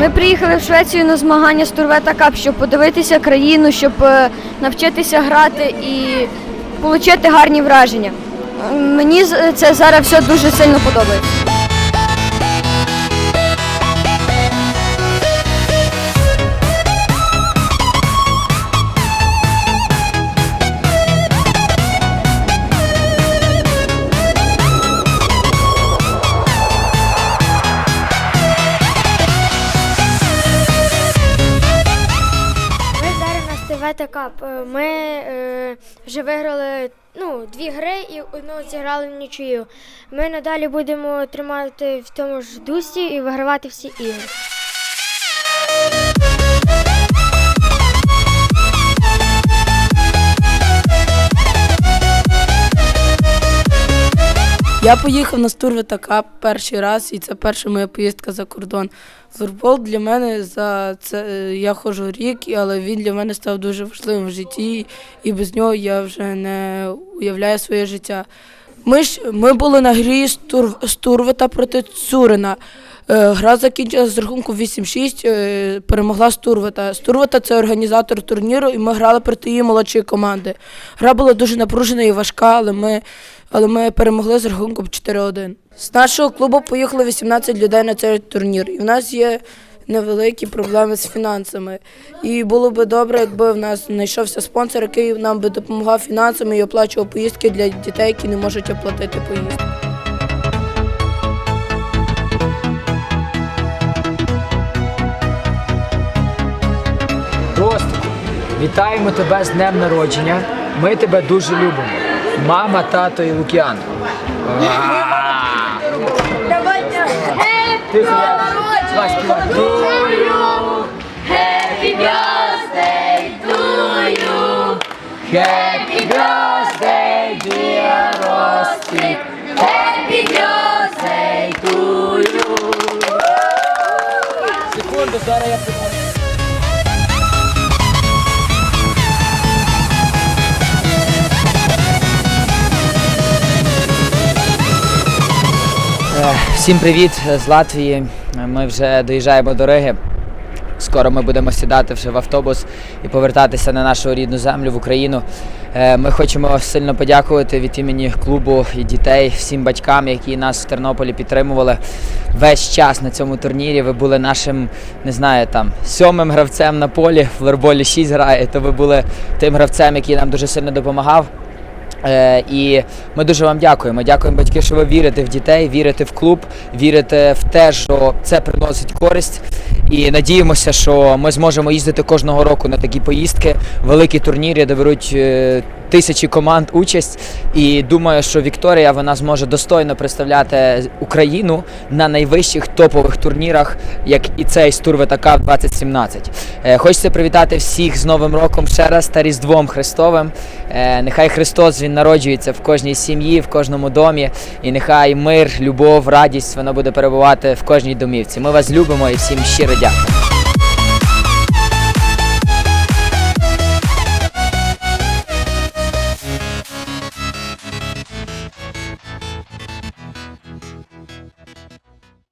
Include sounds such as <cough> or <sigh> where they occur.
Ми приїхали в Швецію на змагання з Турвета Кап, щоб подивитися країну, щоб е, навчитися грати і отримати гарні враження. Е, Мені з- це зараз все дуже сильно подобається. Зараз Кап. Е, Ми е, вже виграли ну, дві гри і одну зіграли в нічию. Ми надалі будемо тримати в тому ж дусі і вигравати всі ігри. Я поїхав на стур Кап перший раз, і це перша моя поїздка за кордон. Футбол для мене за це е, я ходжу рік, але він для мене став дуже важливим в житті, і без нього я вже не уявляю своє життя. Ми ж ми були на грі з Тур- Турвета проти Цурина. Е, Гра закінчилася з рахунку 8-6, е, перемогла Стурвета. Стурвета це організатор турніру, і ми грали проти її молодшої команди. Гра була дуже напружена і важка, але ми, але ми перемогли з рахунком 4-1. З нашого клубу поїхало 18 людей на цей турнір. І в нас є невеликі проблеми з фінансами. І було би добре, якби в нас знайшовся спонсор, який нам би допомагав фінансами і оплачував поїздки для дітей, які не можуть оплатити поїздки. Ростику, вітаємо тебе з днем народження. Ми тебе дуже любимо. Мама, тато і Лук'ян. <laughs> Тихо, Happy birthday, dear Ростик. Happy birthday to you. Секунду, зараз я приношу. Е, Всім привіт з Латвії. Ми вже доїжджаємо до Риги. Скоро ми будемо сідати вже в автобус і повертатися на нашу рідну землю в Україну. Е, Ми хочемо сильно подякувати від імені клубу і дітей, всім батькам, які нас в Тернополі підтримували весь час на цьому турнірі. Ви були нашим, не знаю, там сьомим гравцем на полі. В флорболі 6 грає, то ви були тим гравцем, який нам дуже сильно допомагав. Е, і ми дуже вам дякуємо. Дякуємо, батьки, що ви вірите в дітей, вірите в клуб, вірите в те, що це приносить користь. І надіємося, що ми зможемо їздити кожного року на такі поїздки, великі турніри, де беруть е, тисячі команд участь. І думаю, що Вікторія вона зможе достойно представляти Україну на найвищих топових турнірах, як і цей з Турвета Кап 2017. Е, Хочеться привітати всіх з Новим роком ще раз та Різдвом Христовим. Е, Нехай Христос він народжується в кожній сім'ї, в кожному домі, і нехай мир, любов, радість воно буде перебувати в кожній домівці. Ми вас любимо і всім щиро дякую.